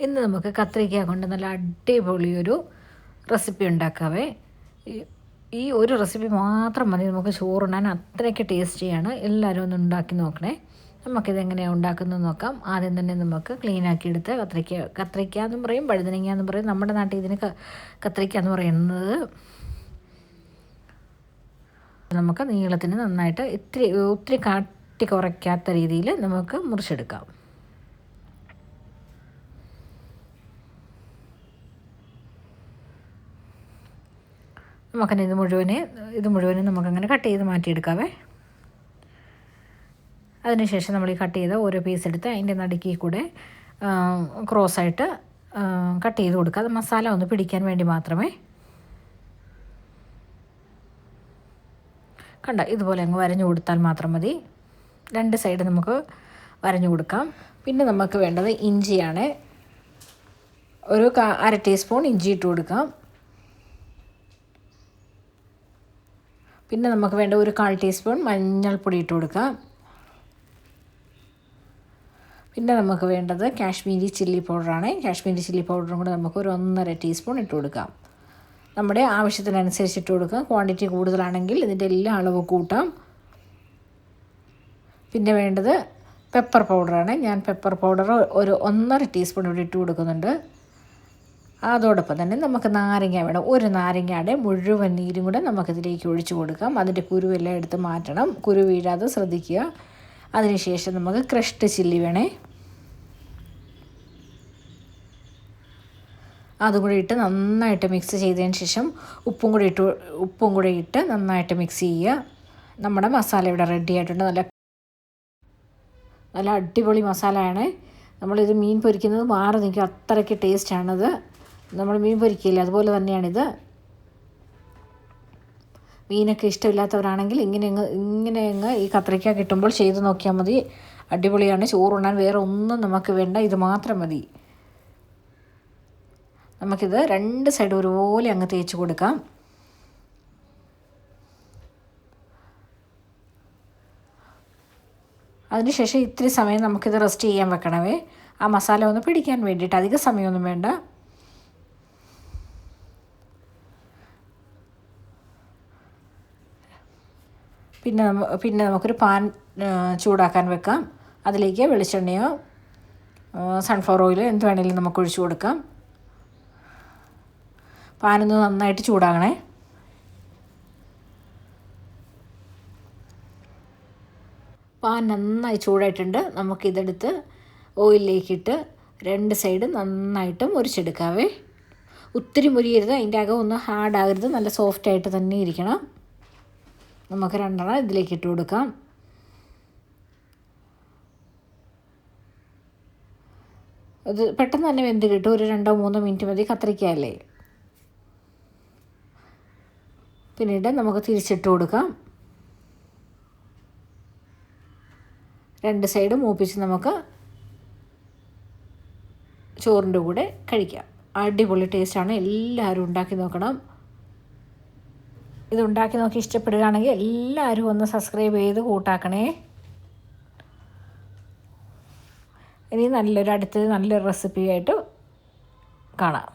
ഇന്ന് നമുക്ക് കത്രിക്ക കൊണ്ട് നല്ല അടിപൊളിയൊരു റെസിപ്പി ഉണ്ടാക്കാവേ. ഈ- ഒരു റെസിപ്പി മാത്രം മതി. നമുക്ക് ചോറുണ്ണാൻ അത്രയ്ക്ക് ടേസ്റ്റിയാണ് എല്ലാവരും ഒന്ന് ഉണ്ടാക്കി നോക്കണേ. നമുക്കിത് എങ്ങനെയാണ് ഉണ്ടാക്കുന്നത് നോക്കാം. ആദ്യം തന്നെ നമുക്ക് ക്ലീൻ ആക്കി എടുത്ത് കത്രിക്ക കത്രിക്ക എന്നും പറയും വഴുതനങ്ങ എന്നും പറയും. നമ്മുടെ നാട്ടിൽ ഇതിന് കത്രിക്ക എന്ന് പറയുന്നത് നമുക്ക് നീളത്തിന് നന്നായിട്ട് ഇത്തിരി ഒത്തിരി കാട്ടി കുറയ്ക്കാത്ത രീതിയിൽ നമുക്ക് മുറിച്ചെടുക്കാം. നമുക്കന്നെ ഇത് മുഴുവനെ ഇത് മുഴുവനും നമുക്കങ്ങനെ കട്ട് ചെയ്ത് മാറ്റിയെടുക്കാവേ. അതിനുശേഷം നമ്മൾ ഈ കട്ട് ചെയ്ത ഓരോ പീസ് എടുത്ത് അതിന്റെ നടുക്കിൽ കൂടെ ക്രോസായിട്ട് കട്ട് ചെയ്ത് കൊടുക്കുക. അത് മസാല ഒന്ന് പിടിക്കാൻ വേണ്ടി മാത്രമേ. കണ്ട? ഇതുപോലെ അങ്ങ് വരഞ്ഞു കൊടുത്താൽ മാത്രം മതി. രണ്ട് സൈഡ് നമുക്ക് വരഞ്ഞു കൊടുക്കാം. പിന്നെ നമുക്ക് വേണ്ടത് ഇഞ്ചിയാണ്. ഒരു അര ടീസ്പൂൺ ഇഞ്ചി ഇട്ട് കൊടുക്കാം. പിന്നെ നമുക്ക് വേണ്ട ഒരു കാൽ ടീസ്പൂൺ മഞ്ഞൾപ്പൊടി ഇട്ട് കൊടുക്കാം. പിന്നെ നമുക്ക് വേണ്ടത് കാശ്മീരി ചില്ലി പൗഡറാണ്. കാശ്മീരി ചില്ലി പൗഡറും കൂടെ നമുക്ക് ഒരു ഒന്നര ടീസ്പൂൺ ഇട്ട് കൊടുക്കാം. നമ്മുടെ ആവശ്യത്തിനനുസരിച്ച് ഇട്ട് കൊടുക്കാം. ക്വാണ്ടിറ്റി കൂടുതലാണെങ്കിൽ ഇതിന്റെ എല്ലാ അളവ് കൂട്ടാം. പിന്നെ വേണ്ടത് പെപ്പർ പൗഡറാണ്. ഞാൻ പെപ്പർ പൗഡർ ഒരു ഒന്നര ടീസ്പൂൺ ഇവിടെ ഇട്ട് കൊടുക്കുന്നുണ്ട്. അതോടൊപ്പം തന്നെ നമുക്ക് നാരങ്ങ വേണം. ഒരു നാരങ്ങയുടെ മുഴുവൻ നീരും കൂടെ നമുക്കിതിലേക്ക് ഒഴിച്ചു കൊടുക്കാം. അതിന്റെ കുരുവെല്ലാം എടുത്ത് മാറ്റണം. കുരു വീഴാതെ ശ്രദ്ധിക്കുക. അതിനുശേഷം നമുക്ക് ക്രഷ്ഡ് ചില്ലി വേണേ. അതും കൂടി ഇട്ട് നന്നായിട്ട് മിക്സ് ചെയ്തതിന് ശേഷം ഉപ്പും കൂടി ഇട്ട് ഉപ്പും കൂടി ഇട്ട് നന്നായിട്ട് മിക്സ് ചെയ്യുക. നമ്മുടെ മസാല ഇവിടെ റെഡി ആയിട്ടുണ്ട്. നല്ല നല്ല അടിപൊളി മസാലയാണ്. നമ്മളിത് മീൻ പൊരിക്കുന്നത് മാറി നിൽക്കും അത്രയ്ക്ക് ടേസ്റ്റാണിത് നമ്മൾ മീൻ പൊരിക്കില്ല അതുപോലെ തന്നെയാണിത്. മീനൊക്കെ ഇഷ്ടമില്ലാത്തവരാണെങ്കിൽ ഇങ്ങനെ അങ്ങ് ഇങ്ങനെ അങ്ങ് ഈ കത്രിക്ക കിട്ടുമ്പോൾ ചെയ്ത് നോക്കിയാൽ മതി. അടിപൊളിയാണ്. ചോറുണ്ണാൻ വേറെ ഒന്നും നമുക്ക് വേണ്ട. ഇത് മാത്രം മതി. നമുക്കിത് രണ്ട് സൈഡ് ഒരുപോലെ അങ്ങ് തേച്ച് കൊടുക്കാം. അതിനുശേഷം ഇത്തിരി സമയം നമുക്കിത് റെസ്റ്റ് ചെയ്യാൻ വെക്കണമേ. ആ മസാല ഒന്ന് പിടിക്കാൻ വേണ്ടിയിട്ട്. അധിക സമയമൊന്നും വേണ്ട. പിന്നെ പിന്നെ നമുക്കൊരു പാൻ ചൂടാക്കാൻ വെക്കാം. അതിലേക്ക് വെളിച്ചെണ്ണയോ സൺഫ്ലവർ ഓയിലോ എന്ത് വേണമെങ്കിലും നമുക്ക് ഒഴിച്ചു കൊടുക്കാം. പാനൊന്ന് നന്നായിട്ട് ചൂടാകണേ. പാൻ നന്നായി ചൂടായിട്ടുണ്ട്. നമുക്കിതെടുത്ത് ഓയിലിലേക്കിട്ട് രണ്ട് സൈഡ് നന്നായിട്ട് മുറിച്ചെടുക്കാവേ. ഒത്തിരി മുരിയരുത് അതിന്റെ അകം ഒന്ന് ഹാർഡാകരുത് നല്ല സോഫ്റ്റായിട്ട് തന്നെ ഇരിക്കണം. നമുക്ക് രണ്ടെണ്ണം ഇതിലേക്ക് ഇട്ട് കൊടുക്കാം. അത് പെട്ടെന്ന് തന്നെ വെന്ത് കിട്ടും. ഒരു രണ്ടോ മൂന്നോ മിനിറ്റ് മതി കത്തിരിക്കല്ലേ പിന്നീട് നമുക്ക് തിരിച്ചിട്ട് കൊടുക്കാം. രണ്ട് സൈഡ് മൂപ്പിച്ച് നമുക്ക് ചോറിന്റെ കൂടെ കഴിക്കാം. അടിപൊളി ടേസ്റ്റാണ്. എല്ലാവരും ഉണ്ടാക്കി നോക്കണം. ഇത് ഉണ്ടാക്കി നോക്കി ഇഷ്ടപ്പെടുകയാണെങ്കിൽ എല്ലാവരും ഒന്ന് സബ്സ്ക്രൈബ് ചെയ്ത് കൂട്ടാക്കണേ. ഇനി നല്ലൊരു അടുത്ത് നല്ലൊരു റെസിപ്പിയായിട്ട് കാണാം.